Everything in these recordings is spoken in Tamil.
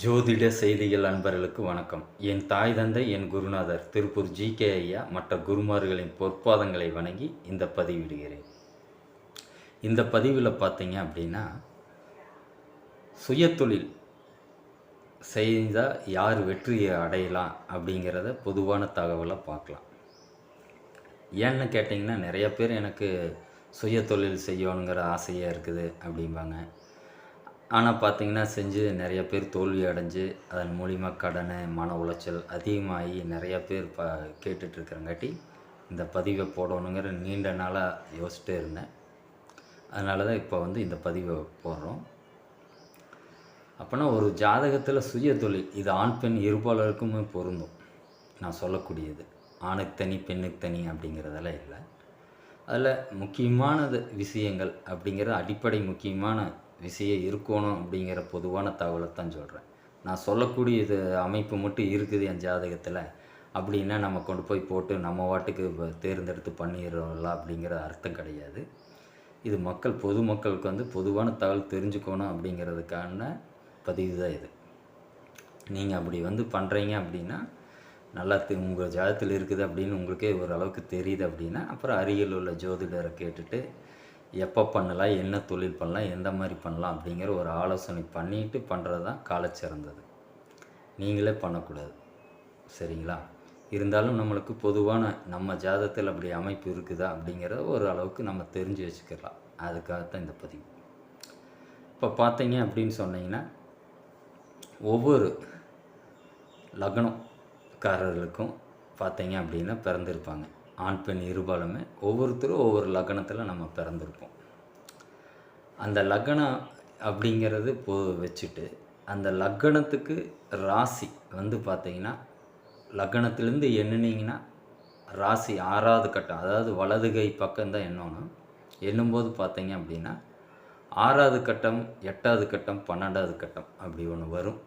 ஜோதிட செய்திகள் அன்பர்களுக்கு வணக்கம். என் தாய் தந்தை என் குருநாதர் திருப்பூர் ஜி. கே. ஐயா மற்ற குருமார்களின் பொற்பாதங்களை வணங்கி இந்த பதிவிடுகிறேன். இந்த பதிவில் பார்த்தீங்க அப்படின்னா சுயத்தொழில் செய்தால் யார் வெற்றியை அடையலாம் அப்படிங்கிறத பொதுவான தகவலை பார்க்கலாம். ஏன்னு கேட்டிங்கன்னா நிறைய பேர் எனக்கு சுயத்தொழில் செய்யணுங்கிற ஆசையாக இருக்குது அப்படிம்பாங்க. ஆனால் பார்த்திங்கன்னா செஞ்சு நிறைய பேர் தோல்வி அடைஞ்சு அதன் மூலிமா கடன் மன உளைச்சல் அதிகமாகி நிறைய பேர் ப கேட்டுட்ருக்கிறங்காட்டி இந்த பதிவை போடணுங்கிற நீண்ட நாளாக யோசிச்சுட்டே இருந்தேன். அதனால தான் இப்போ வந்து இந்த பதிவை போடுறோம். அப்போனா ஒரு ஜாதகத்தில் சுய தொழில் இது ஆண் பெண் இருபாலருக்குமே பொருந்தும். நான் சொல்லக்கூடியது. ஆணுக்கு தனி பெண்ணுக்கு தனி அப்படிங்கிறதெல்லாம் இல்லை. அதில் முக்கியமானது விஷயங்கள் அப்படிங்கிற அடிப்படை முக்கியமான விஷயம் இருக்கணும் அப்படிங்கிற பொதுவான தகவலை தான் சொல்கிறேன் நான் சொல்லக்கூடிய இது அமைப்பு மட்டும் இருக்குது என் ஜாதகத்தில். அப்படின்னா நம்ம கொண்டு போய் போட்டு நம்ம வாட்டுக்கு தேர்ந்தெடுத்து பண்ணிடுறோம்ல அப்படிங்கிற அர்த்தம் கிடையாது. இது மக்கள் பொதுமக்களுக்கு வந்து பொதுவான தகவல் தெரிஞ்சுக்கணும் அப்படிங்கிறதுக்கான பதிவு தான் இது. நீங்கள் அப்படி வந்து பண்ணுறீங்க அப்படின்னா நல்லா தெ உங்கள் ஜாதத்தில் இருக்குது அப்படின்னு உங்களுக்கே ஓரளவுக்கு தெரியுது அப்படின்னா அப்புறம் அருகில் உள்ள ஜோதிடரை கேட்டுட்டு எப்போ பண்ணலாம் என்ன தொழில் பண்ணலாம் எந்த மாதிரி பண்ணலாம் அப்படிங்கிற ஒரு ஆலோசனை பண்ணிட்டு பண்ணுறது தான் காலச்சிறந்தது நீங்களே பண்ணக்கூடாது. சரிங்களா? இருந்தாலும் நம்மளுக்கு பொதுவான நம்ம ஜாதத்தில் அப்படி அமைப்பு இருக்குதா அப்படிங்கிறத ஒரு அளவுக்கு நம்ம தெரிஞ்சு வச்சுக்கலாம். அதுக்காகத்தான் இந்த பதிவு. இப்போ பார்த்தீங்க அப்படின்னு சொன்னீங்கன்னா ஒவ்வொரு லக்னக்காரர்களுக்கும் பார்த்தீங்க அப்படின்னா பிறந்திருப்பாங்க. ஆண் பெண் இருபாலுமே ஒவ்வொருத்தரும் ஒவ்வொரு லக்னத்தில் நம்ம பிறந்திருப்போம். அந்த லக்னம் அப்படிங்கிறது போ வச்சுட்டு அந்த லக்னத்துக்கு ராசி வந்து பார்த்தீங்கன்னா லக்னத்துலேருந்து எண்ணுனீங்கன்னா ராசி ஆறாவது கட்டம் அதாவது வலது கை பக்கம்தான் எண்ணணும். எண்ணும்போது பார்த்தீங்க அப்படின்னா ஆறாவது கட்டம் எட்டாவது கட்டம் பன்னெண்டாவது கட்டம் அப்படி ஒன்று வரும்.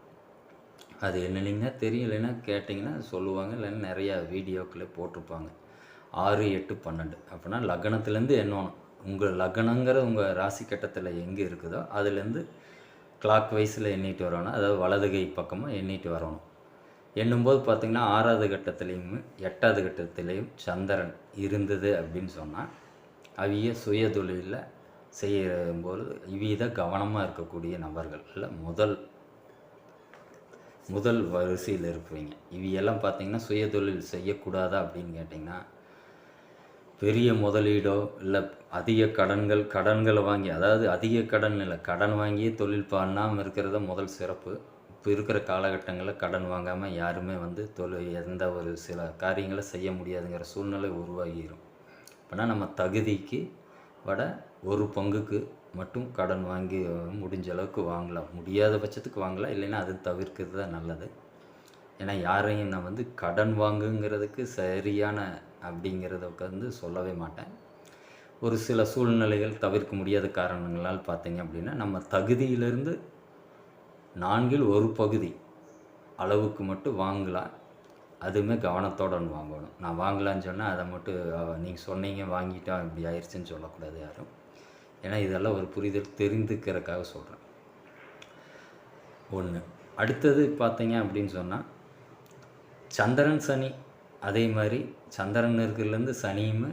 அது என்னன்னீங்கன்னா தெரியலைன்னா கேட்டிங்கன்னா சொல்லுவாங்க இல்லைன்னா நிறையா வீடியோக்களே போட்டிருப்பாங்க. ஆறு எட்டு பன்னெண்டு. அப்படின்னா லக்னத்துலேருந்து எண்ணணும். உங்கள் லக்னங்கிற உங்கள் ராசி கட்டத்தில் எங்கே இருக்குதோ அதுலேருந்து கிளாக் வைஸில் எண்ணிட்டு வரணும். அதாவது வலதுகை பக்கமாக எண்ணிட்டு வரணும். எண்ணும்போது பார்த்திங்கன்னா ஆறாவது கட்டத்துலேயும் எட்டாவது கட்டத்துலேயும் சந்திரன் இருந்தது அப்படின்னு சொன்னால் அவிய சுய தொழிலில் செய்யும்போது இவித கவனமாக இருக்கக்கூடிய நபர்கள். இல்லை முதல் முதல் வரிசையில் இருப்பீங்க. இவையெல்லாம் பார்த்தீங்கன்னா சுயதொழில் செய்யக்கூடாதா அப்படின்னு கேட்டிங்கன்னா பெரிய முதலீடோ இல்லை அதிக கடன்கள் கடன்களை வாங்கி அதாவது அதிக கடன் இல்லை கடன் வாங்கி தொழில் பண்ணாமல் இருக்கிறத முதல் சிறப்பு. இப்போ இருக்கிற காலகட்டங்களில் கடன் வாங்காமல் யாருமே வந்து தொழில் எந்த ஒரு சில காரியங்களை செய்ய முடியாதுங்கிற சூழ்நிலை உருவாகிடும் அப்படின்னா நம்ம தகுதிக்கு விட ஒரு பங்குக்கு மட்டும் கடன் வாங்கி முடிஞ்ச அளவுக்கு வாங்கலாம். முடியாத பட்சத்துக்கு வாங்கலாம். இல்லைன்னா அது தவிர்க்கிறது தான் நல்லது. ஏன்னா யாரையும் நான் வந்து கடன் வாங்குங்கிறதுக்கு சரியான அப்படிங்கிறத வந்து சொல்லவே மாட்டேன். ஒரு சில சூழ்நிலைகள் தவிர்க்க முடியாத காரணங்களால் பார்த்தீங்க அப்படின்னா நம்ம தகுதியிலிருந்து நான்கில் ஒரு பகுதி அளவுக்கு மட்டும் வாங்கலாம். அதுவுமே கவனத்தோடு வாங்கணும். நான் வாங்கலான்னு சொன்னால் அதை மட்டும் நீங்கள் சொன்னீங்க வாங்கிட்டோம் இப்படி ஆயிடுச்சுன்னு சொல்லக்கூடாது யாரும். ஏன்னா இதெல்லாம் ஒரு புரிதல் தெரிந்துக்கிறதுக்காக சொல்கிறேன் ஒன்று அடுத்தது பார்த்தீங்க அப்படின்னு சொன்னால் சந்திரன் சனி. அதே மாதிரி சந்திரன் இருக்கிறதுலேருந்து சனியுமே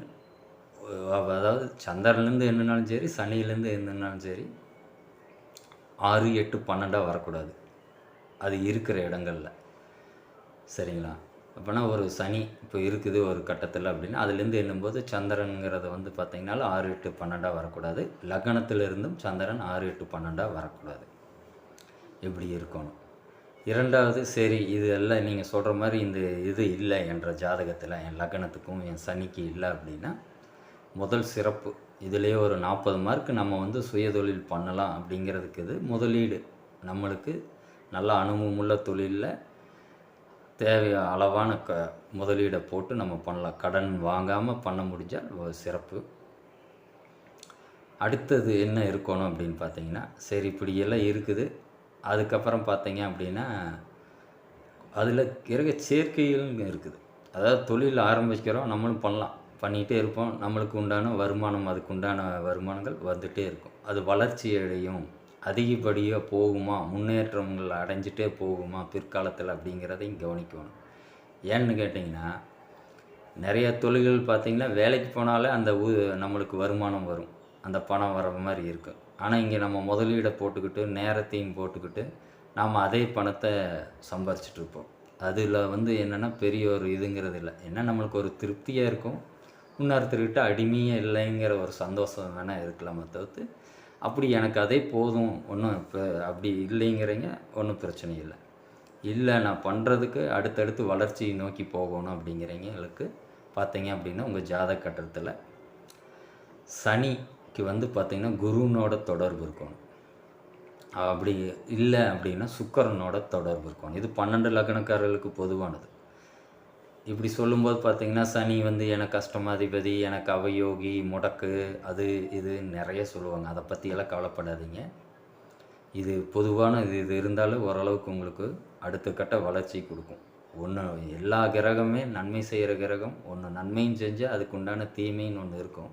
அதாவது சந்திரன்லேருந்து என்னன்னாலும் சரி சனியிலேருந்து என்னன்னாலும் சரி ஆறு எட்டு பன்னெண்டாக வரக்கூடாது. அது இருக்கிற இடங்களில். சரிங்களா? அப்போனா ஒரு சனி இப்போ இருக்குது ஒரு கட்டத்தில் அப்படின்னா அதுலேருந்து எண்ணும்போது சந்திரனுங்கிறத வந்து பார்த்திங்கனாலும் ஆறு எட்டு பன்னெண்டாக வரக்கூடாது. லக்னத்திலிருந்தும் சந்திரன் ஆறு எட்டு பன்னெண்டாக வரக்கூடாது. இப்படி இருக்கணும்? இரண்டாவது சரி இது எல்லாம் நீங்கள் சொல்கிற மாதிரி இந்த இது இல்லை என்ற ஜாதகத்தில் என் லக்னத்துக்கும் என் சனிக்கு இல்லை அப்படின்னா முதல் சிறப்பு இதுலேயே ஒரு நாற்பது மார்க் நம்ம வந்து சுயதொழில் பண்ணலாம் அப்படிங்கிறதுக்கு இது முதலீடு. நம்மளுக்கு நல்ல அனுபவமுள்ள தொழிலில் தேவை அளவான க முதலீடை போட்டு நம்ம பண்ணலாம். கடன் வாங்காமல் பண்ண முடிஞ்சால் சிறப்பு. அடுத்தது என்ன இருக்கணும் அப்படின்னு பார்த்தீங்கன்னா சரி இப்படியெல்லாம் இருக்குது. அதுக்கப்புறம் பார்த்தீங்க அப்படின்னா அதில் இருக்க சேர்க்கைகள் இருக்குது. அதாவது தொழில் ஆரம்பிக்கிறோம் நம்மளும் பண்ணலாம். பண்ணிகிட்டே இருப்போம். நம்மளுக்கு உண்டான வருமானம் அதுக்கு உண்டான வருமானங்கள் வந்துகிட்டே இருக்கும். அது வளர்ச்சி அடையும். அதிகப்படியாக போகுமா? முன்னேற்றங்கள் அடைஞ்சிட்டே போகுமா? பிற்காலத்தில் அப்படிங்கிறதையும் கவனிக்கணும். ஏன்னு கேட்டிங்கன்னா நிறைய தொழில்கள் பார்த்திங்கன்னா வேலைக்கு போனாலே அந்த ஊ நம்மளுக்கு வருமானம் வரும். அந்த பணம் வர மாதிரி இருக்கும் ஆனால் இங்கே நம்ம முதலீடை போட்டுக்கிட்டு நேரத்தையும் போட்டுக்கிட்டு நாம் அதே பணத்தை சம்பாரிச்சிட்ருப்போம் அதில் வந்து என்னென்னா பெரிய ஒரு இதுங்கிறது இல்லை. என்ன நம்மளுக்கு ஒரு திருப்தியாக இருக்கும். இன்னொருத்தர்கிட்ட அடிமையே இல்லைங்கிற ஒரு சந்தோஷம் வேணால் இருக்கலாமே தவிர்த்து அப்படி எனக்கு அதே போதும் ஒன்றும் இப்போ அப்படி இல்லைங்கிறீங்க ஒன்றும் பிரச்சனை இல்லை. இல்லை நான் பண்ணுறதுக்கு அடுத்தடுத்து வளர்ச்சியை நோக்கி போகணும் அப்படிங்கிறவங்களுக்கு பார்த்தீங்க அப்படின்னா உங்கள் ஜாதக கட்டத்தில் சனிக்கு வந்து பார்த்திங்கன்னா குருனோட தொடர்பு இருக்கணும். அப்படி இல்லை அப்படின்னா சுக்கரனோட தொடர்பு இருக்கணும். இது பன்னெண்டு லக்னக்காரர்களுக்கு பொதுவானது. இப்படி சொல்லும்போது பார்த்திங்கன்னா சனி வந்து எனக்கு கஷ்டமாதிபதி எனக்கு அவயோகி முடக்கு அது இது நிறைய சொல்லுவாங்க. அதை பற்றியெல்லாம் கவலைப்படாதீங்க. இது பொதுவான இது இது இருந்தாலும் ஓரளவுக்கு உங்களுக்கு அடுத்த கட்ட வளர்ச்சி கொடுக்கும். ஒன்று எல்லா கிரகமே நன்மை செய்கிற கிரகம் ஒன்று நன்மையும் செஞ்சால் அதுக்கு உண்டான தீமைன்னு ஒன்று இருக்கும்.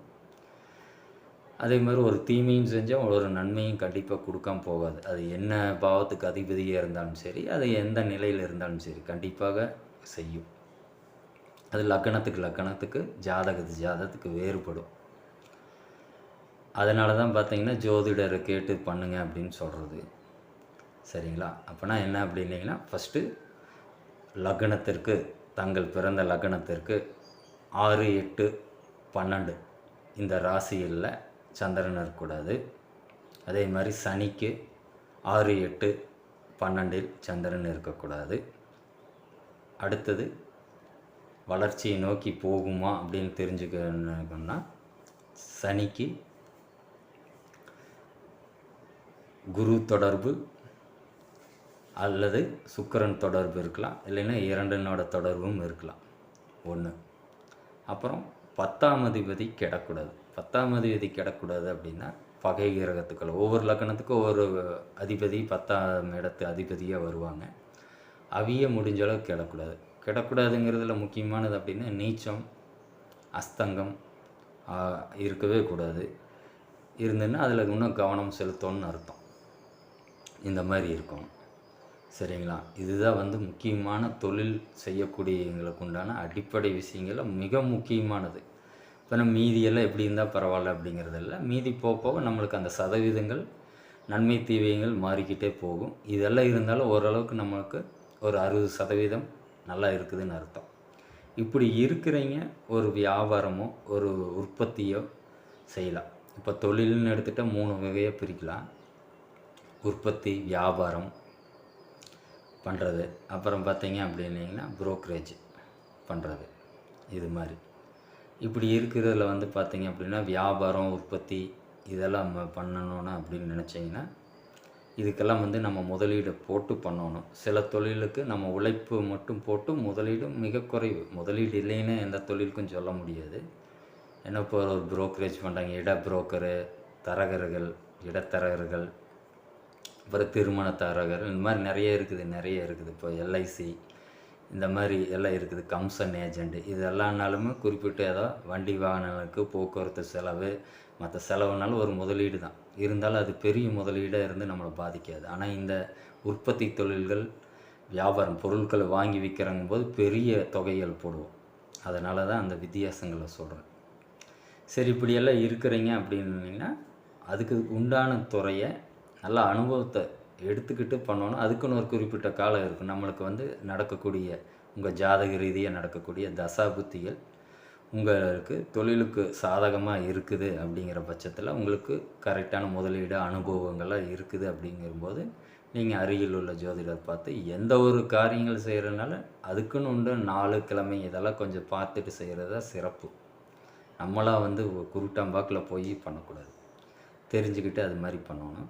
அதே மாதிரி ஒரு தீமையும் செஞ்சால் ஒரு நன்மையும் கண்டிப்பாக கொடுக்காம போகாது. அது என்ன பாவத்துக்கு அதிபதியாக இருந்தாலும் சரி அது எந்த நிலையில் இருந்தாலும் சரி கண்டிப்பாக செய்யும். அது லக்கணத்துக்கு லக்கணத்துக்கு ஜாதகத்து ஜாதகத்துக்கு வேறுபடும். அதனால தான் பார்த்தீங்கன்னா ஜோதிடரை கேட்டு பண்ணுங்க அப்படின்னு சொல்கிறது சரிங்களா? அப்போனா என்ன அப்படின்னீங்கன்னா ஃபஸ்ட்டு லக்னத்திற்கு தங்கள் பிறந்த லக்னத்திற்கு ஆறு எட்டு பன்னெண்டு இந்த ராசியில் சந்திரன் இருக்கக்கூடாது. அதே மாதிரி சனிக்கு ஆறு எட்டு பன்னெண்டில் சந்திரன் இருக்கக்கூடாது. அடுத்தது வளர்ச்சியை நோக்கி போகுமா அப்படின்னு தெரிஞ்சுக்கணும்னா சனிக்கு குரு தொடர்பு அல்லது சுக்கிரன் தொடர்பு இருக்கலாம். இல்லைன்னா இரண்டனோட தொடர்பும் இருக்கலாம். ஒன்று அப்புறம் பத்தாம் அதிபதி கிடக்கூடாது. பத்தாம் அதிபதி கிடக்கூடாது அப்படின்னா பகை கிரகத்துக்கள். ஒவ்வொரு லக்கணத்துக்கும் ஒவ்வொரு அதிபதி பத்தாம் இடத்து அதிபதியாக வருவாங்க. அவிய முடிஞ்ச அளவுக்கு கிடக்கூடாது கிடக்கூடாதுங்கிறதுல முக்கியமானது அப்படின்னா நீச்சம் அஸ்தங்கம் இருக்கவே கூடாது. இருந்ததுன்னா அதில் இன்னும் கவனம் செலுத்தோன்னு அர்த்தம். இந்த மாதிரி இருக்கும். சரிங்களா? இதுதான் வந்து முக்கியமான தொழில் செய்யக்கூடியவங்களுக்கு உண்டான அடிப்படை விஷயங்களில் மிக முக்கியமானது. இப்போ நம்ம மீதியெல்லாம் எப்படி இருந்தால் பரவாயில்ல அப்படிங்கிறதில்ல. மீதி போக போக நம்மளுக்கு அந்த சதவீதங்கள் நன்மை தீவியங்கள் மாறிக்கிட்டே போகும். இதெல்லாம் இருந்தாலும் ஓரளவுக்கு நம்மளுக்கு ஒரு அறுபது சதவீதம் நல்லா இருக்குதுன்னு அர்த்தம். இப்படி இருக்கிறவங்க ஒரு வியாபாரமோ ஒரு உற்பத்தியோ செய்யலாம். இப்போ தொழில்னு எடுத்துகிட்டால் மூணு வகையாக பிரிக்கலாம். உற்பத்தி வியாபாரம் பண்ணுறது அப்புறம் பார்த்தீங்க அப்படின்னீங்கன்னா புரோக்கரேஜ் பண்ணுறது இது மாதிரி. இப்படி இருக்கிறதுல வந்து பார்த்தீங்க அப்படின்னா வியாபாரம் உற்பத்தி இதெல்லாம் நம்ம பண்ணணும்னா அப்படின்னு நினச்சிங்கன்னா இதுக்கெல்லாம் வந்து நம்ம முதலீடு போட்டு பண்ணணும். சில தொழிலுக்கு நம்ம உழைப்பு மட்டும் போட்டு முதலீடு மிக குறைவு. முதலீடு இல்லைன்னு எந்த தொழிலுக்கும் சொல்ல முடியாது. ஏன்னா இப்போ ஒரு புரோக்கரேஜ் பண்ணுறாங்க இட புரோக்கரு தரகர்கள் இடத்தரகர்கள் அப்புறம் திருமண தரகர் இந்த மாதிரி நிறைய இருக்குது நிறைய இருக்குது. இப்போ எல்ஐசி இந்த மாதிரி எல்லாம் இருக்குது. கம்சன் ஏஜெண்ட்டு இது எல்லாம்னாலுமே குறிப்பிட்ட ஏதோ வண்டி வாகனங்களுக்கு போக்குவரத்து செலவு மற்ற செலவுனாலும் ஒரு முதலீடு தான். இருந்தாலும் அது பெரிய முதலீடாக இருந்து நம்மளை பாதிக்காது. ஆனால் இந்த உற்பத்தி தொழில்கள் வியாபாரம் பொருட்களை வாங்கி விற்கிறங்க போது பெரிய தொகைகள் போடுவோம். அதனால தான் அந்த வித்தியாசங்களை சொல்கிறேன் சரி இப்படியெல்லாம் இருக்கிறீங்க அப்படின்னீங்கன்னா அதுக்கு உண்டான துறையை நல்ல அனுபவத்தை எடுத்துக்கிட்டு பண்ணணும் அதுக்குன்னு ஒரு குறிப்பிட்ட காலம் இருக்கும். நம்மளுக்கு வந்து நடக்கக்கூடிய உங்கள் ஜாதக ரீதியாக நடக்கக்கூடிய தசா புத்திகள் உங்களுக்கு தொழிலுக்கு சாதகமாக இருக்குது அப்படிங்கிற பட்சத்தில் உங்களுக்கு கரெக்டான முதலீடு அனுபவங்கள்லாம் இருக்குது அப்படிங்கும்போது நீங்கள் அருகில் உள்ள ஜோதிடர் பார்த்து எந்த ஒரு காரியங்கள் செய்கிறதுனால அதுக்குன்னு உண்டு நாலு கிழமை இதெல்லாம் கொஞ்சம் பார்த்துட்டு செய்கிறது தான் சிறப்பு. நம்மளாக வந்து குருட்டாம்பாக்கில் போய் பண்ணக்கூடாது. தெரிஞ்சுக்கிட்டு அது மாதிரி பண்ணணும்.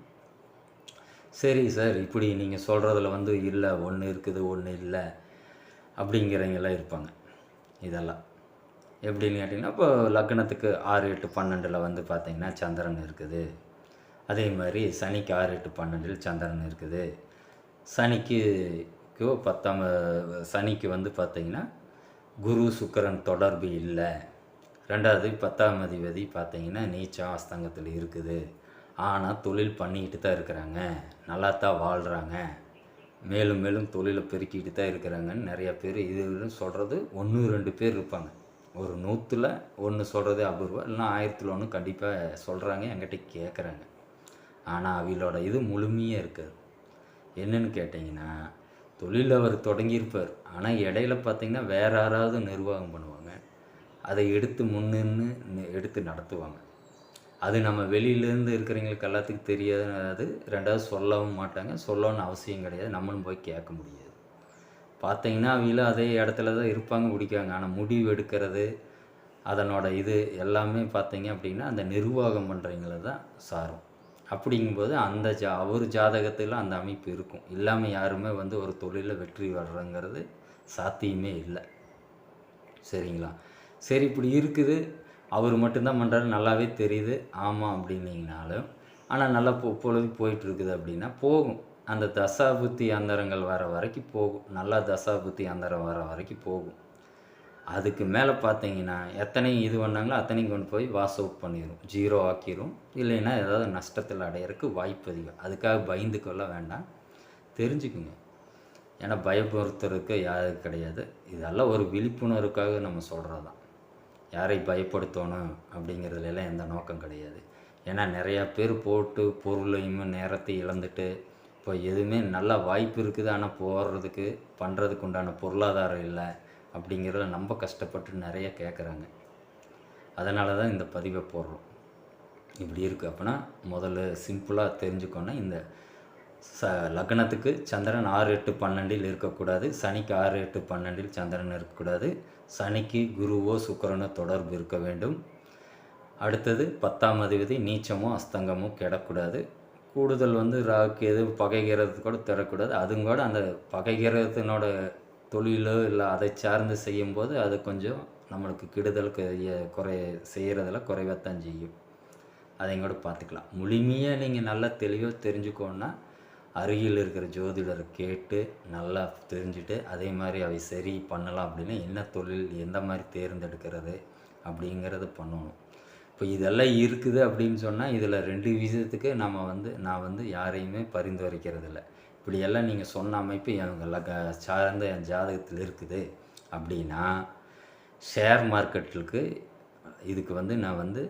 சரி சார் இப்படி நீங்கள் சொல்கிறதுல வந்து இல்லை ஒன்று இருக்குது ஒன்று இல்லை அப்படிங்கிறவங்கெல்லாம் இருப்பாங்க. இதெல்லாம். எப்படின்னு கேட்டிங்கன்னா இப்போ லக்னத்துக்கு ஆறு எட்டு பன்னெண்டில் வந்து பார்த்திங்கன்னா சந்திரன் இருக்குது. அதே மாதிரி சனிக்கு ஆறு எட்டு பன்னெண்டில் சந்திரன் இருக்குது. சனிக்கு பத்தாம் சனிக்கு வந்து பார்த்தீங்கன்னா குரு சுக்கரன் தொடர்பு இல்லை. ரெண்டாவது பத்தாம் அதிபதி பார்த்திங்கன்னா நீச்சம் அஸ்தங்கத்தில் இருக்குது. ஆனால் தொழில் பண்ணிக்கிட்டு தான் இருக்கிறாங்க. நல்லா தான் வாழ்கிறாங்க மேலும் மேலும் தொழிலை பெருக்கிட்டு தான் இருக்கிறாங்கன்னு நிறையா பேர் இது சொல்கிறது ஒன்று ரெண்டு பேர் இருப்பாங்க. ஒரு நூற்றில் ஒன்று சொல்கிறது அபூர்வம். இல்லைன்னா ஆயிரத்தில் ஒன்று கண்டிப்பாக சொல்கிறாங்க என்கிட்ட கேட்குறாங்க ஆனால் அவங்களோட இது முழுமையாக இருக்காது. என்னன்னு கேட்டிங்கன்னா தொழில் அவர் தொடங்கியிருப்பார். ஆனால் இடையில பார்த்தீங்கன்னா வேற யாராவது நிர்வாகம் பண்ணுவாங்க. அதை எடுத்து முன்னின்று எடுத்து நடத்துவாங்க. அது நம்ம வெளியிலேருந்து இருக்கிறவங்களுக்கு எல்லாத்துக்கும் தெரியாது ரெண்டாவது சொல்லவும் மாட்டாங்க. சொல்லணும்னு அவசியம் கிடையாது. நம்மளும் போய் கேட்க முடியாது. பார்த்தீங்கன்னா அவங்கள அதே இடத்துல தான் இருப்பாங்க பிடிக்காங்க ஆனால் முடிவு எடுக்கிறது அதனோட இது எல்லாமே பார்த்தீங்க அப்படின்னா அந்த நிர்வாகம் பண்ணுறவங்கள தான் சாரும். அப்படிங்கும்போது அந்த ஜா அவர் ஜாதகத்தில் அந்த அமைப்பு இருக்கும். இல்லாமல் யாருமே வந்து ஒரு தொழிலில் வெற்றி வர்றங்கிறது சாத்தியமே இல்லை. சரிங்களா? சரி இப்படி இருக்குது. அவர் மட்டும்தான் பண்ணுறாரு நல்லாவே தெரியுது. ஆமாம் அப்படின்னீங்கனாலும் ஆனால் நல்லா போ பொழுது போயிட்டு இருக்குது அப்படின்னா போகும். அந்த தசாபுத்தி அந்தரங்கள் வர வரைக்கும் போகும். நல்லா தசாபுத்தி அந்தரம் வர வரைக்கும் போகும். அதுக்கு மேலே பார்த்தீங்கன்னா எத்தனை இது பண்ணாங்களோ அத்தனையும் கொண்டு போய் வாஷ் அவுட் பண்ணிடும் ஜீரோ ஆக்கிரும். இல்லைன்னா ஏதாவது நஷ்டத்தில் அடையிறதுக்கு வாய்ப்பு அதிகம். அதுக்காக பயந்து கொள்ள வேண்டாம். தெரிஞ்சுக்குங்க. ஏன்னா பயப்படுத்துறதுக்கு யாரும் கிடையாது. இதெல்லாம் ஒரு விழிப்புணர்வுக்காக நம்ம சொல்கிறது தான் யாரை பயப்படுத்தணும் அப்படிங்கிறதுலாம் எந்த நோக்கம் கிடையாது. ஏன்னா நிறையா பேர் போட்டு பொருளையும் நேரத்தையும் இழந்துட்டு இப்போ எதுவுமே நல்ல வாய்ப்பு இருக்குது ஆனால் போடுறதுக்கு பண்ணுறதுக்கு உண்டான பொருளாதாரம் இல்லை அப்படிங்கிறத நம்ம கஷ்டப்பட்டு நிறைய கேட்குறாங்க அதனால தான் இந்த பதிவை போடுறோம். இப்படி இருக்குது அப்படின்னா முதல்ல சிம்பிளாக தெரிஞ்சுக்கோன்னா இந்த ச லக்னத்துக்கு சந்திரன் ஆறு எட்டு பன்னெண்டில் இருக்கக்கூடாது. சனிக்கு ஆறு எட்டு பன்னெண்டில் சந்திரன் இருக்கக்கூடாது. சனிக்கு குருவோ சுக்கரனோ தொடர்பு இருக்க வேண்டும். அடுத்தது பத்தாம் அதிபதி நீச்சமோ அஸ்தங்கமோ கிடக்கூடாது. கூடுதல் வந்து ராவுக்கு எதுவும் பகைகிறது கூட தரக்கூடாது அதுவும் கூட அந்த பகைகிறதுனோட தொழிலோ இல்லை அதை சார்ந்து செய்யும்போது அது கொஞ்சம் நம்மளுக்கு கெடுதலுக்கு எ- குறை செய்கிறதுல குறைவத்தான் செய்யும். அதையும் கூட பார்த்துக்கலாம் முழுமையாக நீங்கள் நல்லா தெளிவாக தெரிஞ்சுக்கோன்னா அருகில் இருக்கிற ஜோதிடரை கேட்டு நல்லா தெரிஞ்சுட்டு அதே மாதிரி அவை சரி பண்ணலாம் அப்படின்னா என்ன தொழில் எந்த மாதிரி தேர்ந்தெடுக்கிறது அப்படிங்கிறத பண்ணணும். இப்போ இதெல்லாம் இருக்குது அப்படின்னு சொன்னால் இதில் ரெண்டு விஷயத்துக்கு நம்ம வந்து நான் வந்து யாரையுமே பரிந்துரைக்கிறதில்ல இப்படியெல்லாம் நீங்கள் சொன்ன அமைப்பு எங்களை க சார்ந்த என் ஜாதகத்தில் இருக்குது அப்படின்னா ஷேர் மார்க்கெட்டுக்கு இதுக்கு வந்து நான் வந்து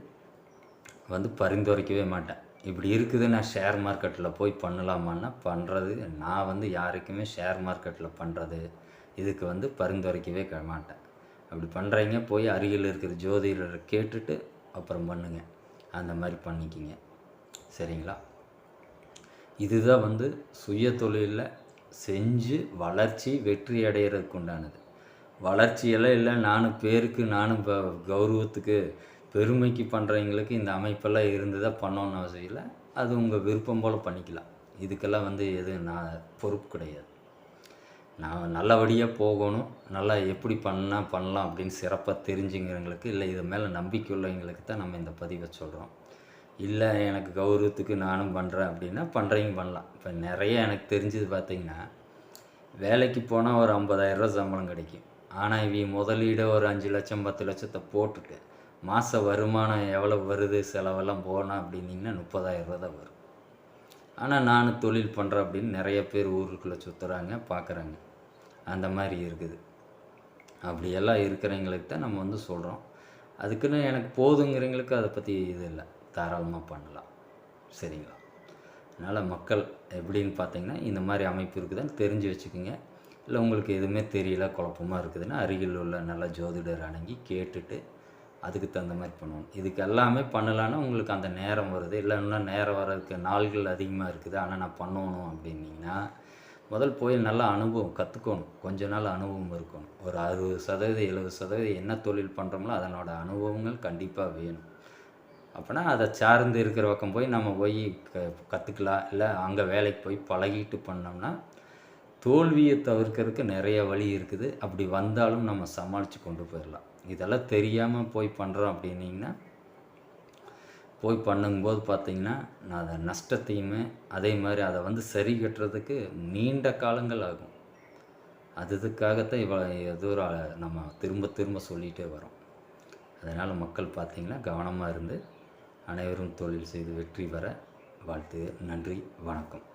வந்து பரிந்துரைக்கவே மாட்டேன். இப்படி இருக்குது நான் ஷேர் மார்க்கெட்டில் போய் பண்ணலாமான்னா பண்ணுறது நான் வந்து யாருக்குமே ஷேர் மார்க்கெட்டில் பண்ணுறது இதுக்கு வந்து பரிந்துரைக்கவே மாட்டேன். அப்படி பண்ணுறீங்க போய் அருகில் இருக்கிற ஜோதிடரை கேட்டுட்டு அப்புறம் பண்ணுங்க. அந்த மாதிரி பண்ணிக்கிங்க. சரிங்களா? இதுதான் வந்து சுய தொழிலில் செஞ்சு வளர்ச்சி வெற்றி அடைகிறதுக்கு உண்டானது. வளர்ச்சியெல்லாம் இல்லை நானும் பேருக்கு நானும் இப்போ கௌரவத்துக்கு பெருமைக்கு பண்ணுறவங்களுக்கு இந்த அமைப்பெல்லாம் இருந்து தான் பண்ணணும்னு அவசியம் இல்லை. அது உங்கள் விருப்பம் போல் பண்ணிக்கலாம். இதுக்கெல்லாம் வந்து எது நான் பொறுப்பு கிடையாது. நான் நல்லபடியாக போகணும். நல்லா எப்படி பண்ணால் பண்ணலாம் அப்படின்னு சிறப்பாக தெரிஞ்சுங்கிறவங்களுக்கு இல்லை இது மேலே நம்பிக்கை உள்ளவங்களுக்கு தான் நம்ம இந்த பதிவை சொல்கிறோம் இல்லை எனக்கு கௌரவத்துக்கு நானும் பண்ணுறேன் அப்படின்னா பண்ணுறவங்க பண்ணலாம். இப்போ நிறைய எனக்கு தெரிஞ்சது பார்த்திங்கன்னா வேலைக்கு போனால் ஒரு ஐம்பதாயிரரூவா சம்பளம் கிடைக்கும். ஆனால் இவங்க முதலீடு ஒரு அஞ்சு லட்சம் பத்து லட்சத்தை போட்டுட்டு மாத வருமானம் எவ்வளோ வருது செலவெல்லாம் போனால் அப்படின்னீங்கன்னா 30000 ரூபா தான் வரும். ஆனால் நான் தொழில் பண்ணுறேன் அப்படின்னு நிறைய பேர் ஊருக்குள்ளே சுற்றுறாங்க பார்க்குறாங்க அந்த மாதிரி இருக்குது. அப்படியெல்லாம் இருக்கிறவங்களுக்கு தான் நம்ம வந்து சொல்கிறோம் அதுக்குன்னு எனக்கு போதுங்கிறவங்களுக்கு அதை பற்றி இது இல்லை. தாராளமாக பண்ணலாம். சரிங்களா? அதனால் மக்கள் எப்படின்னு பார்த்தீங்கன்னா இந்த மாதிரி அமைப்பு இருக்குதுன்னு தெரிஞ்சு வச்சுக்கோங்க. இல்லை உங்களுக்கு எதுவுமே தெரியல குழப்பமாக இருக்குதுன்னா அருகில் உள்ள நல்ல ஜோதிடர் அணுகி கேட்டுட்டு அதுக்கு தகுந்த மாதிரி பண்ணுவோம். இதுக்கு எல்லாமே பண்ணலான்னா உங்களுக்கு அந்த நேரம் வருது. இல்லை இன்னும் நேரம் வர்றதுக்கு நாள்கள் அதிகமாக இருக்குது. ஆனால் நான் பண்ணணும் அப்படின்னீங்கன்னா முதல் போய் நல்ல அனுபவம் கற்றுக்கணும் கொஞ்ச நாள் அனுபவம் இருக்கணும். ஒரு அறுபது சதவீதம் எழுபது சதவீதம் என்ன தொழில் பண்ணுறோமோ அதனோட அனுபவங்கள் கண்டிப்பாக வேணும். அப்போனா அதை சார்ந்து இருக்கிற பக்கம் போய் நம்ம போய் க கற்றுக்கலாம் இல்லை அங்கே வேலைக்கு போய் பழகிட்டு பண்ணோம்னா தோல்வியை தவிர்க்கறதுக்கு நிறைய வழி இருக்குது. அப்படி வந்தாலும் நம்ம சமாளித்து கொண்டு போயிடலாம் இதெல்லாம் தெரியாமல் போய் பண்ணுறோம் அப்படின்னிங்கன்னா போய் பண்ணும்போது பார்த்திங்கன்னா நான் அதை நஷ்டத்தையுமே அதே மாதிரி அதை வந்து சரி கட்டுறதுக்கு நீண்ட காலங்கள் ஆகும். அது இதுக்காகத்தான் இவ்வளோ தூரம் நம்ம திரும்ப திரும்ப சொல்லிகிட்டே வரோம். அதனால் மக்கள் பார்த்திங்கன்னா கவனமாக இருந்து அனைவரும் தொழில் செய்து வெற்றி பெற வாழ்த்து நன்றி வணக்கம்.